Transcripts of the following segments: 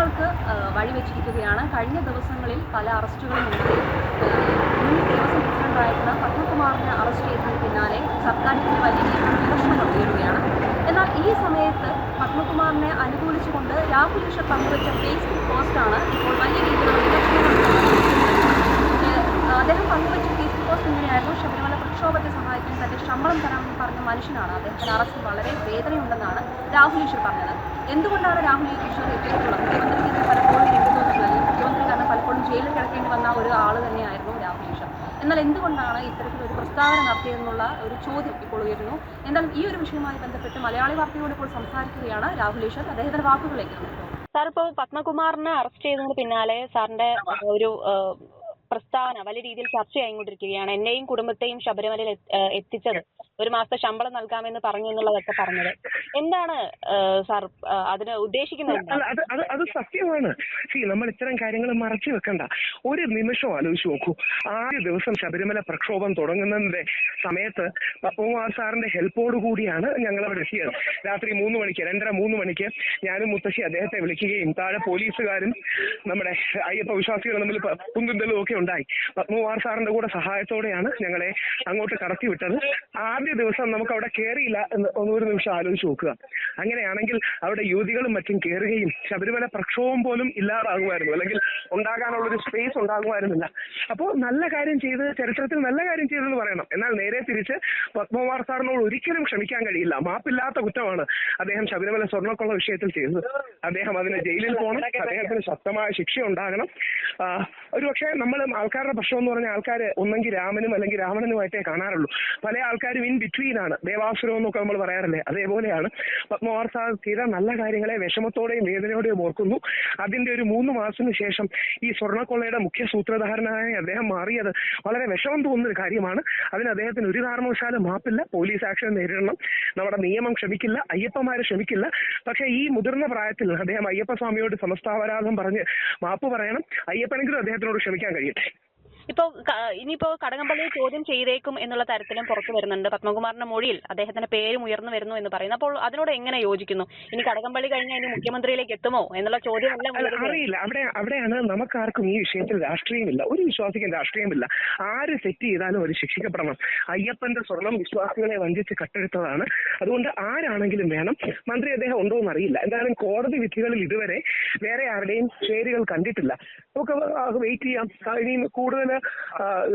വഴി വഴിവെച്ചിരിക്കുകയാണ്. കഴിഞ്ഞ ദിവസങ്ങളിൽ പല അറസ്റ്റുകളും ഉണ്ടായി. മുൻ ദേവസ്വം പ്രസിഡന്റായിരുന്ന പത്മകുമാറിനെ അറസ്റ്റ് ചെയ്തതിന് പിന്നാലെ സർക്കാരിന്റെ വലിയ വിമർശനങ്ങൾ ഉയരുകയാണ്. എന്നാൽ ഈ സമയത്ത് പത്മകുമാറിനെ അനുകൂലിച്ചുകൊണ്ട് രാഹുൽ ഈശ്വർ പങ്കുവച്ച ഫേസ്ബുക്ക് പോസ്റ്റാണ് ഇപ്പോൾ വലിയ രീതിയിലുള്ള വിമർശനങ്ങൾ. അദ്ദേഹം പങ്കുവച്ച പോസ്റ്റ് ഇങ്ങനെയായിരുന്നു. ശബരിമല പ്രക്ഷോഭത്തെ സഹായിക്കാൻ തന്റെ ശമ്പളം തരാമെന്ന് പറഞ്ഞ മനുഷ്യനാണ് അദ്ദേഹത്തിന്റെ അറസ്റ്റ് വളരെ വേദനയുണ്ടെന്നാണ് രാഹുൽ ഈശ്വർ പറഞ്ഞത്. എന്തുകൊണ്ടാണ് രാഹുൽ ഈശ്വർ ഇത്തരത്തിലുള്ള മുഖ്യമന്ത്രിക്ക് പലപ്പോഴും രംഗത്ത് വന്നിട്ടുള്ളത് അല്ലെങ്കിൽ മുഖ്യമന്ത്രി കാരണം പലപ്പോഴും ജയിലിൽ കിടക്കേണ്ടി വന്ന ഒരു ആൾ തന്നെയായിരുന്നു രാഹുൽ ഈശ്വർ. എന്നാൽ എന്തുകൊണ്ടാണ് ഇത്തരത്തിലൊരു പ്രസ്താവന നടത്തിയതെന്നുള്ള ഒരു ചോദ്യം ഇപ്പോൾ ഉയരുന്നു. എന്തായാലും ഈ ഒരു വിഷയവുമായി ബന്ധപ്പെട്ട് മലയാളി വാർത്തയോട് ഇപ്പോൾ സംസാരിക്കുകയാണ് രാഹുൽ ഈശ്വർ. അദ്ദേഹത്തിന്റെ വാക്കുകളിലേക്ക് സാർ ഇപ്പോൾ പത്മകുമാറിനെ അറസ്റ്റ് ചെയ്തതിന് പിന്നാലെ സാറിന്റെ ഒരു പ്രസ്താവന വലിയ രീതിയിൽ ചർച്ചയായിക്കൊണ്ടിരിക്കുകയാണ്. എന്നെയും കുടുംബത്തെയും ശബരിമലയിൽ എത്തിച്ചത്. ഒരു മാസത്തെ ശമ്പളം നൽകാമെന്ന് പറഞ്ഞു എന്നുള്ളതൊക്കെ പറഞ്ഞത്. എന്താണ് സാർ അതിന് ഉദ്ദേശിക്കുന്നത്? അത് സത്യമാണ്. നമ്മൾ ഇത്തരം കാര്യങ്ങൾ മറച്ചു വെക്കണ്ട. ഒരു നിമിഷം ആലോചിച്ച് നോക്കൂ. ആദ്യ ദിവസം ശബരിമല പ്രക്ഷോഭം തുടങ്ങുന്നതിന്റെ സമയത്ത് പത്മകുമാർ സാറിന്റെ ഹെൽപ്പോട് കൂടിയാണ് ഞങ്ങൾ അവിടെ എത്തിയത്. രാത്രി മൂന്ന് മണിക്ക് രണ്ടര മൂന്ന് മണിക്ക് ഞാനും മുത്തശ്ശി അദ്ദേഹത്തെ വിളിക്കുകയും താഴെ പോലീസുകാരും നമ്മുടെ അയ്യപ്പ വിശ്വാസികളും തമ്മിൽ പുന്തുന്തലും ഒക്കെ ഉണ്ടായി. പത്മകുമാർ സാറിന്റെ കൂടെ സഹായത്തോടെയാണ് ഞങ്ങളെ അങ്ങോട്ട് കടത്തി വിട്ടത് ആദ്യ ദിവസം നമുക്ക് അവിടെ കയറിയില്ല എന്ന് ഒരു നിമിഷം ആലോചിച്ച് നോക്കുക. അങ്ങനെയാണെങ്കിൽ അവിടെ യുവതികളും മറ്റും കയറുകയും ശബരിമല പ്രക്ഷോഭം പോലും ഇല്ലാതാകുമായിരുന്നു. അല്ലെങ്കിൽ ഉണ്ടാകാനുള്ള ഒരു സ്പേസ് ഉണ്ടാകുമായിരുന്നില്ല. അപ്പോൾ നല്ല കാര്യം ചെയ്ത് ചരിത്രത്തിൽ നല്ല കാര്യം ചെയ്തെന്ന് പറയണം. എന്നാൽ നേരെ തിരിച്ച് പത്മകുമാർ സാറിനോട് ഒരിക്കലും ക്ഷമിക്കാൻ കഴിയില്ല. മാപ്പില്ലാത്ത കുറ്റമാണ് അദ്ദേഹം ശബരിമല സ്വർണക്കൊള്ള വിഷയത്തിൽ ചെയ്തത്. അദ്ദേഹം അതിന് ജയിലിൽ പോകണം. അദ്ദേഹത്തിന് ശക്തമായ ശിക്ഷ ഉണ്ടാകണം. ഒരു പക്ഷേ നമ്മൾ ആൾക്കാരുടെ പ്രശ്നം എന്ന് പറഞ്ഞാൽ ആൾക്കാർ ഒന്നെങ്കിൽ രാമനും അല്ലെങ്കിൽ രാവണനുമായിട്ടേ കാണാറുള്ളൂ. പല ആൾക്കാരും ഇൻ ബിറ്റ്വീൻ ആണ്. ദേവാസുരം എന്നൊക്കെ നമ്മൾ പറയാറില്ലേ? അതേപോലെയാണ്. പത്മകുമാർ സാർ ചെയ്ത നല്ല കാര്യങ്ങളെ വിഷമത്തോടെയും വേദനയോടെയും ഓർക്കുന്നു. അതിന്റെ ഒരു മൂന്ന് മാസത്തിന് ശേഷം ഈ സ്വർണക്കൊള്ളയുടെ മുഖ്യ സൂത്രധാരനായ അദ്ദേഹം മാറിയത് വളരെ വിഷമം തോന്നുന്ന ഒരു കാര്യമാണ്. അതിന് അദ്ദേഹത്തിന് ഒരു കാരണവശാലും മാപ്പില്ല. പോലീസ് ആക്ഷൻ നേരിടണം. നമ്മുടെ നിയമം ക്ഷമിക്കില്ല. അയ്യപ്പന്മാരെ ക്ഷമിക്കില്ല. പക്ഷേ ഈ മുതിർന്ന പ്രായത്തിൽ അദ്ദേഹം അയ്യപ്പ സ്വാമിയോട് സമസ്താപരാധം പറഞ്ഞ് മാപ്പ് പറയണം. അയ്യപ്പനെങ്കിലും അദ്ദേഹത്തിനോട് ക്ഷമിക്കാൻ കഴിയട്ടെ. ഇപ്പോ ക- ഇനിയിപ്പോ കടകംപള്ളിയെ ചോദ്യം ചെയ്തേക്കും എന്നുള്ള തരത്തിലും പുറത്തു വരുന്നുണ്ട് പത്മകുമാറിന്റെ മൊഴിയിൽ. അദ്ദേഹത്തിന്റെ പേരും ഉയർന്നു വരുന്നു എന്ന് പറയുന്നു. അപ്പോൾ അതിനോട് എങ്ങനെ യോജിക്കുന്നു? ഇനി കടകംപള്ളി കഴിഞ്ഞാൽ ഇനി മുഖ്യമന്ത്രിയിലേക്ക് എത്തുമോ എന്നുള്ള ചോദ്യം. അറിയില്ല. അവിടെ അവിടെയാണ് നമുക്കാർക്കും ഈ വിഷയത്തിൽ രാഷ്ട്രീയമില്ല. ഒരു വിശ്വാസിക്കും രാഷ്ട്രീയമില്ല. ആര് സെറ്റ് ചെയ്താലും അവർ ശിക്ഷിക്കപ്പെടണം. അയ്യപ്പന്റെ സ്വർണം വിശ്വാസികളെ വഞ്ചിച്ച് കട്ടെടുത്തതാണ്. അതുകൊണ്ട് ആരാണെങ്കിലും വേണം. മന്ത്രി അദ്ദേഹം ഉണ്ടോ എന്ന് അറിയില്ല എന്തായാലും കോടതി വിധികളിൽ ഇതുവരെ വേറെ ആരുടെയും പേരുകൾ കണ്ടിട്ടില്ല. നമുക്ക് വെയിറ്റ് ചെയ്യാം. ഇനിയും കൂടുതൽ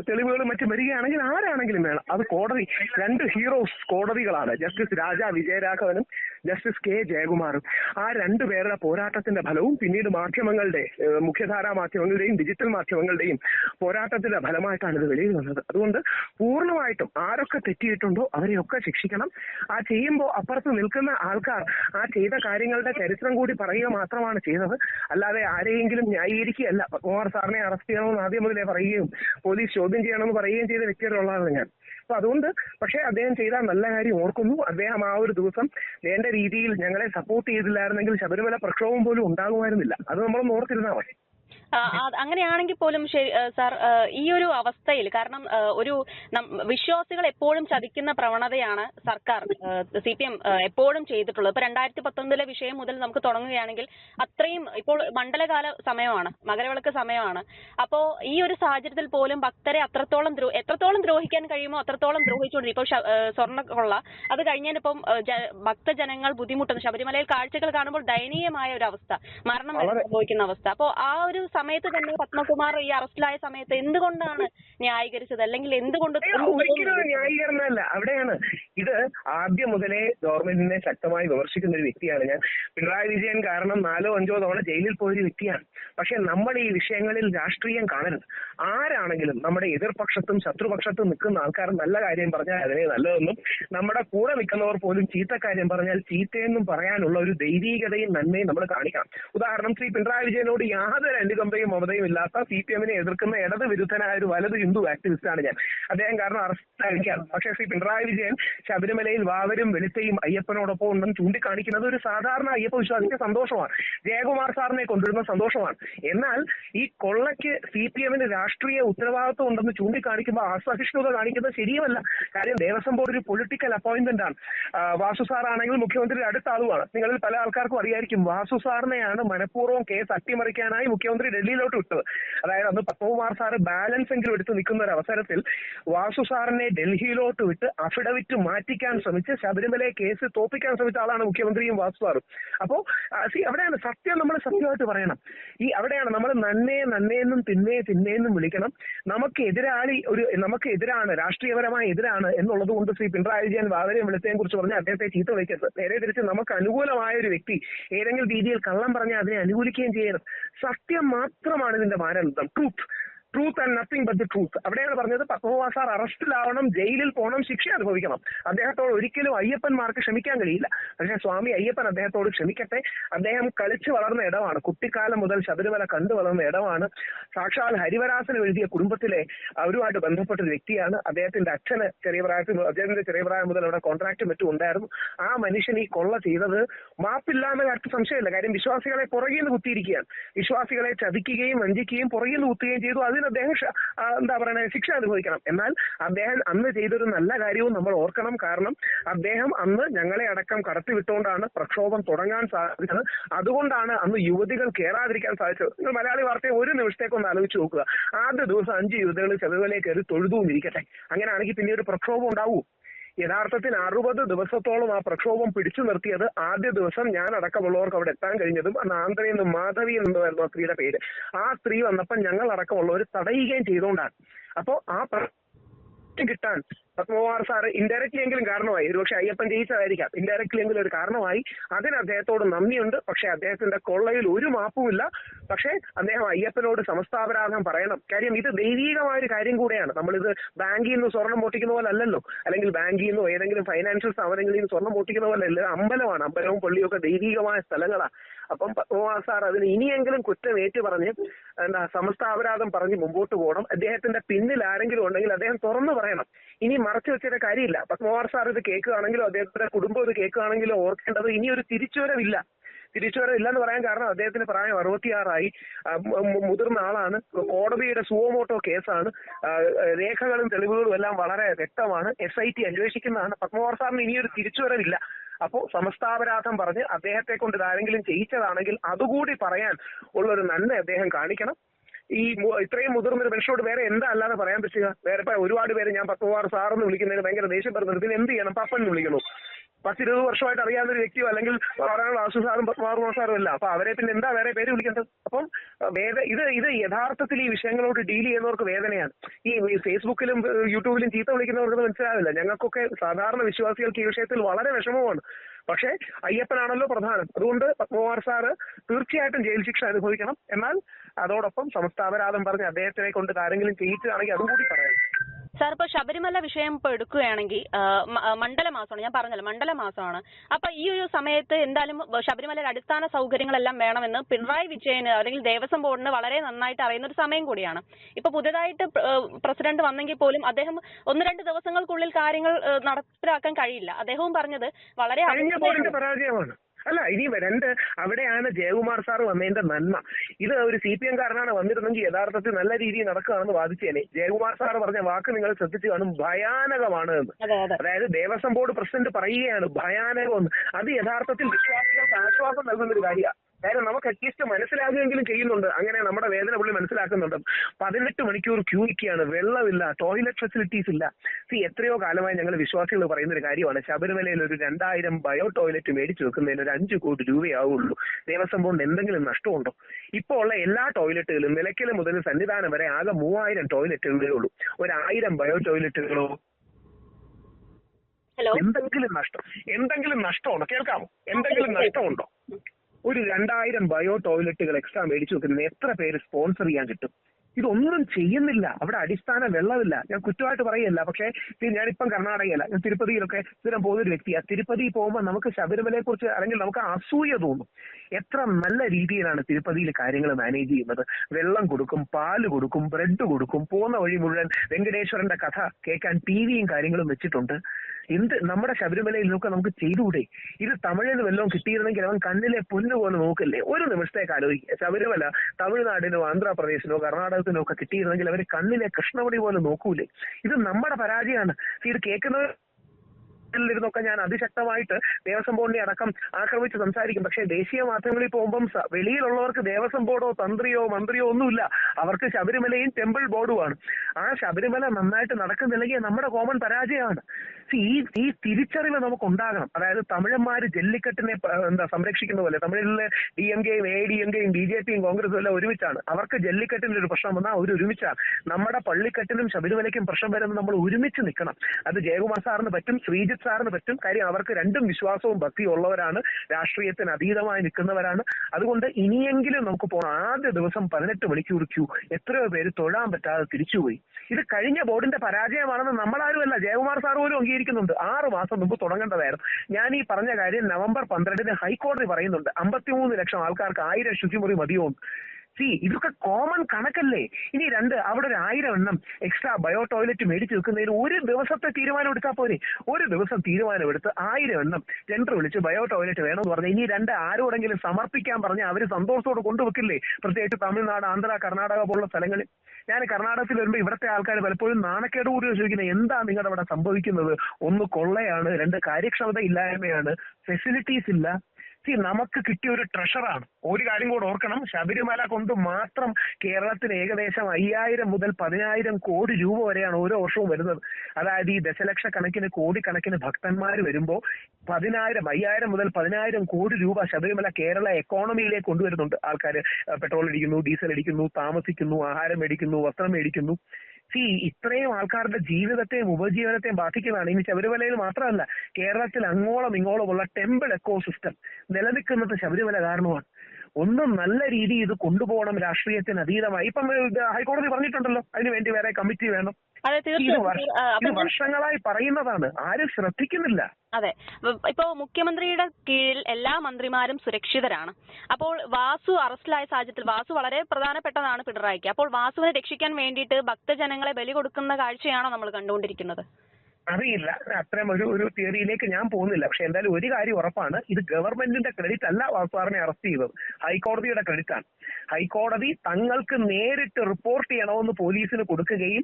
തെളിവുകളും മറ്റും വരികയാണെങ്കിൽ ആരാണെങ്കിലും വേണം. അത് കോടതി രണ്ട് ഹീറോസ് കോടതികളാണ്. ജസ്റ്റിസ് രാജ വിജയരാഘവനും ജസ്റ്റിസ് കെ ജയകുമാറും. ആ രണ്ടു പേരുടെ പോരാട്ടത്തിന്റെ ഫലവും പിന്നീട് മാധ്യമങ്ങളുടെ മുഖ്യധാരാ മാധ്യമങ്ങളുടെയും ഡിജിറ്റൽ മാധ്യമങ്ങളുടെയും പോരാട്ടത്തിന്റെ ഫലമായിട്ടാണ് ഇത് വെളിയിൽ വന്നത്. അതുകൊണ്ട് പൂർണമായിട്ടും ആരൊക്കെ തെറ്റിയിട്ടുണ്ടോ അവരെയൊക്കെ ശിക്ഷിക്കണം. ആ ചെയ്യുമ്പോൾ അപ്പുറത്ത് നിൽക്കുന്ന ആൾക്കാർ ആ ചെയ്ത കാര്യങ്ങളുടെ ചരിത്രം കൂടി പറയുക മാത്രമാണ് ചെയ്തത്. അല്ലാതെ ആരെയെങ്കിലും ന്യായീകരിക്കുകയല്ല. പത്മകുമാർ സാറിനെ അറസ്റ്റ് ചെയ്യണമെന്ന് ആദ്യം മുതലേ പറയുകയും പോലീസ് ചോദ്യം ചെയ്യണമെന്ന് പറയുകയും ചെയ്ത വ്യക്തികളുള്ളതാണ് ഞാൻ. അപ്പൊ അതുകൊണ്ട് പക്ഷേ അദ്ദേഹം ചെയ്ത നല്ല കാര്യം ഓർക്കുന്നു. അദ്ദേഹം ആ ഒരു ദിവസം വേണ്ട രീതിയിൽ ഞങ്ങളെ സപ്പോർട്ട് ചെയ്തില്ലായിരുന്നെങ്കിൽ ശബരിമല പ്രക്ഷോഭം പോലും ഉണ്ടാകുമായിരുന്നില്ല. അത് നമ്മളൊന്ന് ഓർത്തിരുന്നാൽ മതി. അങ്ങനെയാണെങ്കിൽ പോലും ശരി സാർ ഈ ഒരു അവസ്ഥയിൽ കാരണം ഒരു വിശ്വാസികൾ എപ്പോഴും ചതിക്കുന്ന പ്രവണതയാണ് സർക്കാർ സി പി എം എപ്പോഴും ചെയ്തിട്ടുള്ളത്. ഇപ്പൊ രണ്ടായിരത്തി പത്തൊമ്പതിലെ വിഷയം മുതൽ നമുക്ക് തുടങ്ങുകയാണെങ്കിൽ അത്രയും ഇപ്പോൾ മണ്ഡലകാല സമയമാണ് മകരവിളക്ക് സമയമാണ്. അപ്പോ ഈ ഒരു സാഹചര്യത്തിൽ പോലും ഭക്തരെ അത്രത്തോളം ദ്രോ- എത്രത്തോളം ദ്രോഹിക്കാൻ കഴിയുമോ അത്രത്തോളം ദ്രോഹിച്ചുകൊണ്ടിരിക്കും. ഇപ്പോൾ സ്വർണ കൊള്ള അത് കഴിഞ്ഞതിനിപ്പം ഭക്തജനങ്ങൾ ബുദ്ധിമുട്ടുന്നു ശബരിമലയിൽ കാഴ്ചകൾ കാണുമ്പോൾ ദയനീയമായ ഒരു അവസ്ഥ മരണം സംഭവിക്കുന്ന അവസ്ഥ. അപ്പോ ആ ഒരു സമയത്ത് തന്നെ പത്മകുമാർ ഈ അറസ്റ്റിലായ സമയത്ത് എന്തുകൊണ്ടാണ് ന്യായീകരിച്ചത്? അല്ലെങ്കിൽ എന്തുകൊണ്ട് ന്യായീകരണമല്ല. അവിടെയാണ്. ഇത് ആദ്യം മുതലേ ഗവൺമെന്റിനെ ശക്തമായി വിമർശിക്കുന്ന ഒരു വ്യക്തിയാണ് ഞാൻ. പിണറായി വിജയൻ കാരണം നാലോ അഞ്ചോ തവണ ജയിലിൽ പോയൊരു വ്യക്തിയാണ്. പക്ഷെ നമ്മൾ ഈ വിഷയങ്ങളിൽ രാഷ്ട്രീയം കാണരുത്. ആരാണെങ്കിലും നമ്മുടെ എതിർപക്ഷത്തും ശത്രുപക്ഷത്തും നിൽക്കുന്ന ആൾക്കാർ നല്ല കാര്യം പറഞ്ഞാൽ അതിനെ നല്ലതെന്നും നമ്മുടെ കൂടെ നിൽക്കുന്നവർ പോലും ചീത്ത കാര്യം പറഞ്ഞാൽ ചീത്തയെന്നും പറയാനുള്ള ഒരു ദൈവീകതയും നന്മയും നമ്മൾ കാണിക്കണം. ഉദാഹരണം ശ്രീ പിണറായി വിജയനോട് യാതൊരു അനുകമ്പയും മമതയും ഇല്ലാത്ത സി പി എമ്മിനെ എതിർക്കുന്ന ഇടത് വിരുദ്ധനായ ഒരു വലത് ഹിന്ദു ആക്ടിവിസ്റ്റാണ് ഞാൻ. അദ്ദേഹം കാരണം അറസ്റ്റായിരിക്കാം പക്ഷേ ശ്രീ പിണറായി വിജയൻ ശബരിമലയിൽ വാവരും വെളുത്തയും അയ്യപ്പനോടൊപ്പം ഉണ്ടെന്ന് ചൂണ്ടിക്കാണിക്കുന്നത് ഒരു സാധാരണ അയ്യപ്പ വിശ്വാസിന്റെ സന്തോഷമാണ്. ജയകുമാർ സാറിനെ കൊണ്ടുവരുന്ന സന്തോഷമാണ്. എന്നാൽ ഈ കൊള്ളയ്ക്ക് സി പി എമ്മിന് രാഷ്ട്രീയ ഉത്തരവാദിത്വം ഉണ്ടെന്ന് ചൂണ്ടിക്കാണിക്കുമ്പോൾ അസഹിഷ്ണുത കാണിക്കുന്നത് ശരിയുമല്ല. കാര്യം ദേവസ്വം ബോർഡ് ഒരു പൊളിറ്റിക്കൽ അപ്പോയിന്റ്മെന്റ് ആണ്. വാസു സാറാണെങ്കിൽ മുഖ്യമന്ത്രിയുടെ അടുത്ത ആളുമാണ്. നിങ്ങളിൽ പല ആൾക്കാർക്കും അറിയായിരിക്കും. വാസു സാറിനെയാണ് മനഃപൂർവം കേസ് അട്ടിമറിക്കാനായി മുഖ്യമന്ത്രി ഡൽഹിയിലോട്ട് വിട്ടത്. അതായത് അന്ന് പത്മകുമാർ സാറ് ബാലൻസ് എങ്കിലും എടുത്ത് നിൽക്കുന്ന ഒരു അവസരത്തിൽ വാസു സാറിനെ ഡൽഹിയിലോട്ട് വിട്ട് അഫിഡവിറ്റ് മാറ്റിക്കാൻ ശ്രമിച്ച് ശബരിമല കേസ് തോപ്പിക്കാൻ ശ്രമിച്ച ആളാണ് മുഖ്യമന്ത്രിയും വാസു സാറും. അപ്പോ സി അവിടെയാണ് സത്യം നമ്മൾ സത്യമായിട്ട് പറയണം. ഈ അവിടെയാണ് നമ്മൾ നന്നേ നന്നേന്നും തിന്നേ തിന്നേന്നും വിളിക്കണം. നമുക്ക് എതിരാളി ഒരു നമുക്ക് എതിരാണ് രാഷ്ട്രീയപരമായ എതിരാണ് എന്നുള്ളത് കൊണ്ട് ശ്രീ പിണറായി വിജയൻ വാദനയും വെളുത്തയും കുറിച്ച് പറഞ്ഞാൽ അദ്ദേഹത്തെ ചീത്ത വിളിക്കരുത്. നേരെ തിരിച്ച് നമുക്ക് അനുകൂലമായ ഒരു വ്യക്തി ഏതെങ്കിലും രീതിയിൽ കള്ളം പറഞ്ഞാൽ അതിനെ അനുകൂലിക്കുകയും ചെയ്യരുത്. സത്യം മാത്രമാണ് ഇതിന്റെ മാനദണ്ഡം. Truth truth and nothing but the truth അവിടെയാണ് പറഞ്ഞത് പത്മകുമാർ സാർ അറസ്റ്റിലാവണം ജയിലിൽ പോകണം ശിക്ഷ അനുഭവിക്കണം. അദ്ദേഹത്തോട് ഒരിക്കലും അയ്യപ്പന്മാർക്ക് ക്ഷമിക്കാൻ കഴിയില്ല. പക്ഷേ സ്വാമി അയ്യപ്പൻ അദ്ദേഹത്തോട് ക്ഷമിക്കട്ടെ. അദ്ദേഹം കളിച്ചു വളർന്ന ഇടമാണ് കുട്ടിക്കാലം മുതൽ ശബരിമല കണ്ടു വളർന്ന ഇടമാണ്. സാക്ഷാൽ ഹരിവരാസനം എഴുതിയ കുടുംബത്തിലെ അവരുമായിട്ട് ബന്ധപ്പെട്ട വ്യക്തിയാണ്. അദ്ദേഹത്തിന്റെ അച്ഛന് ചെറിയ പ്രായത്തിൽ അദ്ദേഹത്തിന്റെ ചെറിയ പ്രായം മുതൽ അവിടെ കോൺട്രാക്റ്റ് മറ്റും ഉണ്ടായിരുന്നു. ആ മനുഷ്യൻ ഈ കൊള്ള ചെയ്തത് മാപ്പില്ലാന്ന കാര്യത്തിൽ സംശയമില്ല. കാര്യം വിശ്വാസികളെ പുറകിൽ നിന്ന് കുത്തിയിരിക്കുകയാണ്. വിശ്വാസികളെ ചതിക്കുകയും വഞ്ചിക്കുകയും പുറകിൽ നിന്ന് കുത്തുകയും ചെയ്തു. അതിന് അദ്ദേഹം എന്താ പറയുക ശിക്ഷ അനുഭവിക്കണം. എന്നാൽ അദ്ദേഹം അന്ന് ചെയ്തൊരു നല്ല കാര്യവും നമ്മൾ ഓർക്കണം. കാരണം അദ്ദേഹം അന്ന് ഞങ്ങളെ അടക്കം കടത്തിവിട്ടുകൊണ്ടാണ് പ്രക്ഷോഭം തുടങ്ങാൻ സാധിച്ചത്. അതുകൊണ്ടാണ് അന്ന് യുവതികൾ കയറാതിരിക്കാൻ സാധിച്ചത്. നിങ്ങൾ മലയാളി വാർത്തയെ ഒരു നിമിഷത്തേക്ക് ഒന്ന് ആലോചിച്ച് നോക്കുക. ആദ്യ ദിവസം അഞ്ച് യുവതികൾ ചെലവിലേക്ക് കയറി തൊഴുതും ഇരിക്കട്ടെ അങ്ങനെയാണെങ്കിൽ ഒരു പ്രക്ഷോഭം ഉണ്ടാവൂ. യഥാർത്ഥത്തിൽ അറുപത് ദിവസത്തോളം ആ പ്രക്ഷോഭം പിടിച്ചു നിർത്തിയത് ആദ്യ ദിവസം ഞാൻ അടക്കമുള്ളവർക്ക് അവിടെ എത്താൻ കഴിഞ്ഞതും അന്ന് ആന്ധ്രയിൽ നിന്ന് മാധവി എന്നായിരുന്നു ആ സ്ത്രീയുടെ പേര്. ആ സ്ത്രീ വന്നപ്പോൾ ഞങ്ങൾ അടക്കമുള്ളവർ തടയുകയും ചെയ്തുകൊണ്ടാണ്. അപ്പോ ആ കിട്ടാൻ പത്മകുമാർ സാർ ഇൻഡയറക്ട്ലി എങ്കിലും കാരണമായി. ഒരുപക്ഷെ അയ്യപ്പൻ ജയിച്ചതായിരിക്കാം. ഇൻഡയറക്ട്ലി എങ്കിലും ഒരു കാരണമായി. അതിന് അദ്ദേഹത്തോട് നന്ദിയുണ്ട്. പക്ഷെ അദ്ദേഹത്തിന്റെ കൊള്ളയിൽ ഒരു മാപ്പുമില്ല പക്ഷേ അദ്ദേഹം അയ്യപ്പനോട് സമസ്താപരാധം പറയണം. കാര്യം ഇത് ദൈവീകമായ ഒരു കാര്യം കൂടെയാണ്. നമ്മളിത് ബാങ്കിൽ നിന്ന് സ്വർണം പൊട്ടിക്കുന്ന പോലെ അല്ലല്ലോ. അല്ലെങ്കിൽ ബാങ്കിൽ നിന്നോ ഏതെങ്കിലും ഫൈനാൻഷ്യൽ സ്ഥാപനങ്ങളിൽ നിന്ന് സ്വർണം പൊട്ടിക്കുന്ന പോലെ അല്ല. അമ്പലമാണ്. അമ്പലവും പള്ളിയും ഒക്കെ ദൈവീകമായ സ്ഥലങ്ങളാണ് അപ്പം പത്മകുമാർ സാർ അതിന് ഇനിയെങ്കിലും കുറ്റം ഏറ്റു പറഞ്ഞ് എന്താ സമസ്താപരാധം പറഞ്ഞ് മുമ്പോട്ട് പോകണം. അദ്ദേഹത്തിന്റെ പിന്നിൽ ആരെങ്കിലും ഉണ്ടെങ്കിൽ അദ്ദേഹം തുറന്നു പറയണം. ഇനി മറച്ചു വെച്ചിട്ട് കാര്യമില്ല. പത്മകുമാർ സാർ ഇത് കേൾക്കുകയാണെങ്കിലോ അദ്ദേഹത്തിന്റെ കുടുംബം ഇത് കേൾക്കുകയാണെങ്കിലോ ഓർക്കേണ്ടത് ഇനി ഒരു തിരിച്ചുവരവില്ല. തിരിച്ചുവരവില്ല എന്ന് പറയാൻ കാരണം അദ്ദേഹത്തിന് പ്രായം അറുപത്തിയാറായി. മുതിർന്ന ആളാണ്. കോടതിയുടെ സുവമോട്ടോ കേസാണ്. രേഖകളും തെളിവുകളും എല്ലാം വളരെ വ്യക്തമാണ്. എസ് ഐ ടി അന്വേഷിക്കുന്നതാണ്. പത്മകുമാർ സാറിന് ഇനിയൊരു തിരിച്ചുവരവില്ല. അപ്പോ സമസ്താപരാധം പറഞ്ഞ് അദ്ദേഹത്തെ കൊണ്ട് ഇതാരെങ്കിലും ചെയ്യിച്ചതാണെങ്കിൽ അതുകൂടി പറയാൻ ഉള്ളൊരു നന്മ അദ്ദേഹം കാണിക്കണം. ഈ ഇത്രയും മുതിർന്ന ഒരു മനുഷ്യനോട് വേറെ എന്താ അല്ലാതെ പറയാൻ പറ്റുക? വേറെ ഇപ്പൊ ഒരുപാട് പേര് ഞാൻ പത്മകുമാർ സാറെന്ന് വിളിക്കുന്നതിന് ഭയങ്കര ദേഷ്യം പറഞ്ഞത് പിന്നെ എന്ത് ചെയ്യണം? പപ്പൻ വിളിക്കണോ? പത്തിരുപത് വർഷമായിട്ട് അറിയാവുന്ന ഒരു വ്യക്തിയോ അല്ലെങ്കിൽ പറയാനുള്ള ആശു സാറും പത്മാർമോ സാറും അല്ല. അപ്പൊ അവരെ പിന്നെ എന്താ വേറെ പേര് വിളിക്കേണ്ടത്? അപ്പം വേദ ഇത് ഇത് യഥാർത്ഥത്തിൽ ഈ വിഷയങ്ങളോട് ഡീൽ ചെയ്യുന്നവർക്ക് വേദനയാണ്. ഈ ഫേസ്ബുക്കിലും യൂട്യൂബിലും ചീത്ത വിളിക്കുന്നവർക്ക് മനസ്സിലാവില്ല. ഞങ്ങൾക്കൊക്കെ സാധാരണ വിശ്വാസികൾക്ക് ഈ വിഷയത്തിൽ വളരെ വിഷമമാണ്. പക്ഷേ അയ്യപ്പനാണല്ലോ പ്രധാനം. അതുകൊണ്ട് പത്മകുമാർ സാറ് തീർച്ചയായിട്ടും ജയിൽ ശിക്ഷ അനുഭവിക്കണം. എന്നാൽ അതോടൊപ്പം സമസ്താപരാധം പറഞ്ഞ് അദ്ദേഹത്തിനെ കൊണ്ട് ആരെങ്കിലും ചെയ്യിച്ചതാണെങ്കിൽ അതും കൂടി പറയാം. സാർ ഇപ്പൊ ശബരിമല വിഷയം ഇപ്പൊ എടുക്കുകയാണെങ്കിൽ മണ്ഡലമാസമാണ് മണ്ഡല മാസമാണ് ഞാൻ പറഞ്ഞല്ലോ മണ്ഡല മാസമാണ് അപ്പൊ ഈ ഒരു സമയത്ത് എന്തായാലും ശബരിമലയുടെ അടിസ്ഥാന സൗകര്യങ്ങളെല്ലാം വേണമെന്ന് പിണറായി വിജയന് അല്ലെങ്കിൽ ദേവസ്വം ബോർഡിന് വളരെ നന്നായിട്ട് അറിയുന്ന ഒരു സമയം കൂടിയാണ്. ഇപ്പൊ പുതിയതായിട്ട് പ്രസിഡന്റ് വന്നെങ്കിൽ പോലും അദ്ദേഹം ഒന്ന് രണ്ട് ദിവസങ്ങൾക്കുള്ളിൽ കാര്യങ്ങൾ നടപ്പിലാക്കാൻ കഴിയില്ല. അദ്ദേഹവും പറഞ്ഞത് വളരെ പരാജയമാണ്. അല്ല ഇനി രണ്ട് അവിടെയാണ് ജയകുമാർ സാർ വന്നതിന്റെ നന്മ. ഇത് ഒരു സി പി എം കാരനാണ് വന്നിരുന്നെങ്കിൽ യഥാർത്ഥത്തിൽ നല്ല രീതിയിൽ നടക്കുകയാണെന്ന് വാദിച്ചേനെ. ജയകുമാർ സാർ പറഞ്ഞ വാക്ക് നിങ്ങൾ ശ്രദ്ധിച്ചു കാണും ഭയാനകമാണ് എന്ന്. അതെ അതെ. അതായത് ദേവസ്വം ബോർഡ് പ്രസിഡന്റ് പറയുകയാണ് ഭയാനകമെന്ന്. അത് യഥാർത്ഥത്തിൽ വിശ്വാസികൾക്ക് ആശ്വാസം നൽകുന്ന ഒരു കാര്യമാണ്. കാര്യം നമുക്ക് അറ്റ്ലീസ്റ്റ് മനസ്സിലാകുമെങ്കിലും ചെയ്യുന്നുണ്ട്. അങ്ങനെ നമ്മുടെ വേദന പുള്ളി മനസ്സിലാക്കുന്നുണ്ട്. പതിനെട്ട് മണിക്കൂർ ക്യൂ നിൽക്കുകയാണ്. വെള്ളമില്ല ടോയ്ലറ്റ് ഫെസിലിറ്റീസ് ഇല്ല. സി എത്രയോ കാലമായി ഞങ്ങൾ വിശ്വാസികൾ പറയുന്ന ഒരു കാര്യമാണ്. ശബരിമലയിൽ ഒരു രണ്ടായിരം ബയോ ടോയ്ലറ്റ് മേടിച്ചു വെക്കുന്നതിന് ഒരു അഞ്ച് കോടി രൂപയാവുള്ളൂ. ദേവസ്വം ബോർഡിന് എന്തെങ്കിലും നഷ്ടമുണ്ടോ? ഇപ്പോൾ ഉള്ള എല്ലാ ടോയ്ലറ്റുകളും നിലയ്ക്കൽ മുതൽ സന്നിധാനം വരെ ആകെ മൂവായിരം ടോയ്ലറ്റുകളേ ഉള്ളൂ. ഒരായിരം ബയോ ടോയ്ലറ്റുകളോ ഹലോ എന്തെങ്കിലും നഷ്ടം. എന്തെങ്കിലും നഷ്ടമുണ്ടോ? കേൾക്കാമോ? എന്തെങ്കിലും നഷ്ടമുണ്ടോ? ഒരു രണ്ടായിരം ബയോ ടോയ്ലറ്റുകൾ എക്സ്ട്രാ മേടിച്ചു വെക്കുന്നതിന് എത്ര പേര് സ്പോൺസർ ചെയ്യാൻ കിട്ടും? ഇതൊന്നും ചെയ്യുന്നില്ല. അവിടെ അടിസ്ഥാന വെള്ളമില്ല. ഞാൻ കുറ്റമായിട്ട് പറയല്ല പക്ഷേ ഞാനിപ്പം കർണാടകയല്ല. ഞാൻ തിരുപ്പതിയിലൊക്കെ സ്ഥിരം പോകുന്ന ഒരു വ്യക്തിയാണ് തിരുപ്പതി പോകുമ്പോൾ നമുക്ക് ശബരിമലയെ കുറിച്ച് അല്ലെങ്കിൽ നമുക്ക് അസൂയ തോന്നും. എത്ര നല്ല രീതിയിലാണ് തിരുപ്പതിയിൽ കാര്യങ്ങൾ മാനേജ് ചെയ്യുന്നത്? വെള്ളം കൊടുക്കും പാൽ കൊടുക്കും ബ്രെഡ് കൊടുക്കും പോകുന്ന വഴി മുഴുവൻ വെങ്കടേശ്വരന്റെ കഥ കേൾക്കാൻ ടി വിയും കാര്യങ്ങളും വെച്ചിട്ടുണ്ട്. എന്ത് നമ്മുടെ ശബരിമലയിൽ ഇതൊക്കെ നമുക്ക് ചെയ്തുകൂടെ? ഇത് തമിഴിന് വല്ലതും കിട്ടിയിരുന്നെങ്കിൽ അവൻ കണ്ണിലെ പുല്ല് പോലെ നോക്കില്ലേ? ഒരു നിമിഷത്തേക്ക് ആലോചിക്കുക ശബരിമല തമിഴ്നാടിനോ ആന്ധ്രാപ്രദേശിനോ കർണാടകത്തിനോ ഒക്കെ കിട്ടിയിരുന്നെങ്കിൽ അവർ കണ്ണിലെ കൃഷ്ണമണി പോലെ നോക്കൂലേ? ഇത് നമ്മുടെ പരാജയമാണ് ഇത് കേൾക്കുന്നവർ ഇരുന്നൊക്കെ ഞാൻ അതിശക്തമായിട്ട് ദേവസ്വം ബോർഡിനെ അടക്കം ആക്രമിച്ച് സംസാരിക്കും. പക്ഷേ ദേശീയ മാധ്യമങ്ങളിൽ പോകുമ്പം വെളിയിലുള്ളവർക്ക് ദേവസ്വം ബോർഡോ തന്ത്രിയോ മന്ത്രിയോ ഒന്നുമില്ല. അവർക്ക് ശബരിമലയും ടെമ്പിൾ ബോർഡുമാണ്. ആ ശബരിമല നന്നായിട്ട് നടക്കുന്നില്ലെങ്കിൽ നമ്മുടെ കോമൺ പരാജയമാണ്. ഈ ഈ തിരിച്ചറിവ് നമുക്ക് ഉണ്ടാകണം അതായത് തമിഴന്മാര് ജല്ലിക്കെട്ടിനെ എന്താ സംരക്ഷിക്കുന്ന പോലെ തമിഴിലെ ഡി എം കെയും എ ഡി എം കെയും ബി ജെ പിയും കോൺഗ്രസും എല്ലാം ഒരുമിച്ചാണ്. അവർക്ക് ജല്ലിക്കെട്ടിന് ഒരു പ്രശ്നം വന്നാൽ അവർ ഒരുമിച്ചാണ്. നമ്മുടെ പള്ളിക്കെട്ടിനും ശബരിമലയ്ക്കും പ്രശ്നം വരുമ്പോൾ നമ്മൾ ഒരുമിച്ച് നിൽക്കണം. അത് ജയകുമാർ സാറിന് പറ്റും ശ്രീജിത്ത് സാറിന് പറ്റും. കാര്യം അവർക്ക് രണ്ടും വിശ്വാസവും ഭക്തിയും ഉള്ളവരാണ് രാഷ്ട്രീയത്തിന് അതീതമായി നിൽക്കുന്നവരാണ്. അതുകൊണ്ട് ഇനിയെങ്കിലും നമുക്ക് പോകണം ആദ്യ ദിവസം പതിനെട്ട് മണിക്കൂർ ക്യൂ. എത്രയോ പേര് തൊഴാൻ പറ്റാതെ തിരിച്ചുപോയി. ഇത് കഴിഞ്ഞ ബോർഡിന്റെ പരാജയമാണെന്ന് നമ്മളാരുമല്ല ജയകുമാർ സാർ പോലും അംഗീകരിക്കുന്നുണ്ട്. ആറ് മാസം മുമ്പ് തുടങ്ങേണ്ടതായിരുന്നു. ഞാൻ ഈ പറഞ്ഞ കാര്യം നവംബർ പന്ത്രണ്ടിന് ഹൈക്കോടതി പറയുന്നുണ്ട്. അമ്പത്തിമൂന്ന് ലക്ഷം ആൾക്കാർക്ക് ആയിരം ശുചിമുറി മതിയോ സി ഇതൊക്കെ കോമൺ കണക്കല്ലേ? ഇനി രണ്ട് അവിടെ ഒരു ആയിരം എണ്ണം എക്സ്ട്രാ ബയോ ടോയ്ലറ്റ് മേടിച്ചു വെക്കുന്നതിന് ഒരു ദിവസത്തെ തീരുമാനം എടുത്താൽ പോരെ. ഒരു ദിവസം തീരുമാനം എടുത്ത് ആയിരം എണ്ണം ടെൻഡർ വിളിച്ച് ബയോ ടോയ്ലറ്റ് വേണമെന്ന് പറഞ്ഞാൽ ഇനി രണ്ട് ആരോടെങ്കിലും സമർപ്പിക്കാൻ പറഞ്ഞാൽ അവർ സന്തോഷത്തോടെ കൊണ്ടുവെക്കില്ലേ? പ്രത്യേകിച്ച് തമിഴ്നാട് ആന്ധ്ര കർണാടക പോലുള്ള സ്ഥലങ്ങളിൽ. ഞാൻ കർണാടകത്തിൽ വരുമ്പോൾ ഇവിടുത്തെ ആൾക്കാർ പലപ്പോഴും നാണക്കേട് കൂടി ചോദിക്കുന്നത് എന്താ നിങ്ങളുടെ അവിടെ സംഭവിക്കുന്നത്? ഒന്ന് കൊള്ളയാണ്. രണ്ട് കാര്യക്ഷമത ഇല്ലായ്മയാണ്. ഫെസിലിറ്റീസ് ഇല്ല. സി നമുക്ക് കിട്ടിയ ഒരു ട്രഷറാണ്. ഒരു കാര്യം കൂടെ ഓർക്കണം. ശബരിമല കൊണ്ട് മാത്രം കേരളത്തിന് ഏകദേശം അയ്യായിരം മുതൽ പതിനായിരം കോടി രൂപ വരെയാണ് ഓരോ വർഷവും വരുന്നത്. അതായത് ഈ ദശലക്ഷക്കണക്കിന് കോടിക്കണക്കിന് ഭക്തന്മാർ വരുമ്പോൾ പതിനായിരം അയ്യായിരം മുതൽ പതിനായിരം കോടി രൂപ ശബരിമല കേരള എക്കോണമിയിലേക്ക് കൊണ്ടുവരുന്നുണ്ട്. ആൾക്കാർ പെട്രോൾ അടിക്കുന്നു ഡീസൽ അടിക്കുന്നു താമസിക്കുന്നു ആഹാരം മേടിക്കുന്നു വസ്ത്രം മേടിക്കുന്നു. സി ഇത്രയും ആൾക്കാരുടെ ജീവിതത്തെയും ഉപജീവനത്തെയും ബാധിക്കുന്നതാണ് ഇനി ശബരിമലയിൽ മാത്രമല്ല കേരളത്തിൽ അങ്ങോളം ഇങ്ങോളമുള്ള ടെമ്പിൾ എക്കോ സിസ്റ്റം നിലനിൽക്കുന്നത് ശബരിമല കാരണമാണ്. ഒന്നും നല്ല രീതിയിൽ ഇത് കൊണ്ടുപോകണം രാഷ്ട്രീയത്തിന് അതീതമായി. ഇപ്പം ഹൈക്കോടതി പറഞ്ഞിട്ടുണ്ടല്ലോ അതിന് വേണ്ടി വേറെ കമ്മിറ്റി വേണം. അതെ ഇത് തീർച്ചയായും വർഷങ്ങളായി പറയുന്നതാണ്. ആരും ശ്രദ്ധിക്കുന്നില്ല. അതെ. ഇപ്പോ മുഖ്യമന്ത്രിയുടെ കീഴിൽ എല്ലാ മന്ത്രിമാരും സുരക്ഷിതരാണ്. അപ്പോൾ വാസു അറസ്റ്റിലായ സാഹചര്യത്തിൽ വാസു വളരെ പ്രധാനപ്പെട്ടതാണ് പിണറായിക്ക്. അപ്പോൾ വാസുവിനെ രക്ഷിക്കാൻ വേണ്ടിയിട്ട് ഭക്തജനങ്ങളെ ബലി കൊടുക്കുന്ന കാഴ്ചയാണോ നമ്മൾ കണ്ടുകൊണ്ടിരിക്കുന്നത്? അറിയില്ല. അത്തരം ഒരു ഒരു തിയറിയിലേക്ക് ഞാൻ പോകുന്നില്ല. പക്ഷെ എന്തായാലും ഒരു കാര്യം ഉറപ്പാണ്. ഇത് ഗവൺമെന്റിന്റെ ക്രെഡിറ്റ് അല്ല വാസുവാറിനെ അറസ്റ്റ് ചെയ്തത്. ഹൈക്കോടതിയുടെ ക്രെഡിറ്റ് ആണ്. ഹൈക്കോടതി തങ്ങൾക്ക് നേരിട്ട് റിപ്പോർട്ട് ചെയ്യണമെന്ന് പോലീസിന് കൊടുക്കുകയും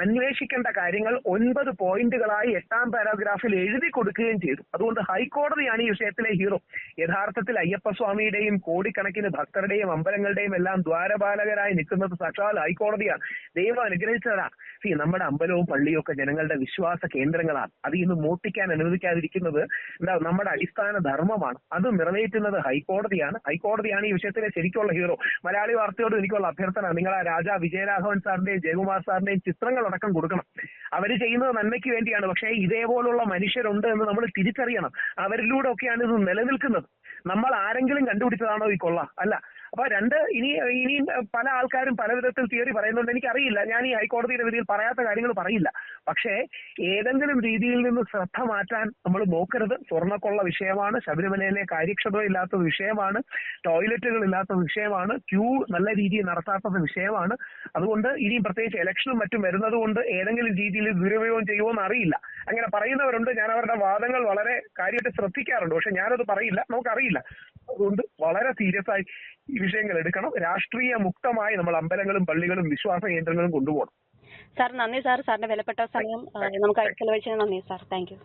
അന്വേഷിക്കേണ്ട കാര്യങ്ങൾ ഒൻപത് പോയിന്റുകളായി എട്ടാം പാരാഗ്രാഫിൽ എഴുതി കൊടുക്കുകയും ചെയ്തു. അതുകൊണ്ട് ഹൈക്കോടതിയാണ് ഈ വിഷയത്തിലെ ഹീറോ യഥാർത്ഥത്തിൽ അയ്യപ്പ അയ്യപ്പസ്വാമിയുടെയും കോടിക്കണക്കിന് ഭക്തരുടെയും അമ്പലങ്ങളുടെയും എല്ലാം ദ്വാരപാലകരായി നിൽക്കുന്നത് സാക്ഷാൽ ഹൈക്കോടതിയാണ്. ദൈവം അനുഗ്രഹിച്ചതാ. സി നമ്മുടെ അമ്പലവും പള്ളിയും ഒക്കെ ജനങ്ങളുടെ വിശ്വാസ കേന്ദ്രങ്ങളാണ്. അത് ഇന്ന് മോട്ടിക്കാൻ അനുവദിക്കാതിരിക്കുന്നത് എന്താ നമ്മുടെ അടിസ്ഥാന ധർമ്മമാണ്. അത് നിറവേറ്റുന്നത് ഹൈക്കോടതിയാണ്. ഹൈക്കോടതിയാണ് ഈ വിഷയത്തിലെ ശരിക്കുള്ള ഹീറോ. മലയാളി വാർത്തയോട് എനിക്കുള്ള അഭ്യർത്ഥന നിങ്ങൾ ആ രാജാ വിജയരാഘവൻ സാറിന്റെയും ജയകുമാർ സാറിന്റെയും ചിത്രങ്ങൾ അടക്കം കൊടുക്കണം. അവർ ചെയ്യുന്നത് നന്മയ്ക്ക് വേണ്ടിയാണ്. പക്ഷേ ഇതേപോലുള്ള മനുഷ്യരുണ്ട് എന്ന് നമ്മൾ തിരിച്ചറിയണം. അവരിലൂടെ ഒക്കെയാണ് ഇത് നിലനിൽക്കുന്നത്. നമ്മൾ ആരെങ്കിലും കണ്ടുപിടിച്ചതാണോ ഈ കൊള്ള? അല്ല. അപ്പൊ രണ്ട് ഇനി ഇനിയും പല ആൾക്കാരും പല വിധത്തിൽ തിയറി പറയുന്നുണ്ട്. എനിക്കറിയില്ല. ഞാൻ ഈ ഹൈക്കോടതിയുടെ വിധിയിൽ പറയാത്ത കാര്യങ്ങൾ പറയില്ല. പക്ഷേ ഏതെങ്കിലും രീതിയിൽ നിന്ന് ശ്രദ്ധ മാറ്റാൻ നമ്മൾ നോക്കരുത്. സ്വർണക്കൊള്ള വിഷയമാണ്. ശബരിമലയിലെ കാര്യക്ഷമതയില്ലാത്ത വിഷയമാണ്. ടോയ്ലറ്റുകൾ ഇല്ലാത്ത വിഷയമാണ്. ക്യൂ നല്ല രീതിയിൽ നടത്താത്തത് വിഷയമാണ്. അതുകൊണ്ട് ഇനിയും പ്രത്യേകിച്ച് ഇലക്ഷനും മറ്റും വരുന്നത് കൊണ്ട് ഏതെങ്കിലും രീതിയിൽ ദുരുപയോഗം ചെയ്യുമോ എന്ന് അറിയില്ല. അങ്ങനെ പറയുന്നവരുണ്ട്. ഞാൻ അവരുടെ വാദങ്ങൾ വളരെ കാര്യമായിട്ട് ശ്രദ്ധിക്കാറുണ്ട്. പക്ഷെ ഞാനത് പറയില്ല. നമുക്കറിയില്ല. അതുകൊണ്ട് വളരെ സീരിയസ് ആയി ഈ വിഷയങ്ങൾ എടുക്കണം. രാഷ്ട്രീയ മുക്തമായി നമ്മൾ അമ്പലങ്ങളും പള്ളികളും വിശ്വാസ കേന്ദ്രങ്ങളും കൊണ്ടുപോകണം. സാർ നന്ദി സാർ. സാറിന്റെ വിലപ്പെട്ട സമയം നമുക്ക് ചെലവഴിച്ചതിന് നന്ദി സാർ. Thank you.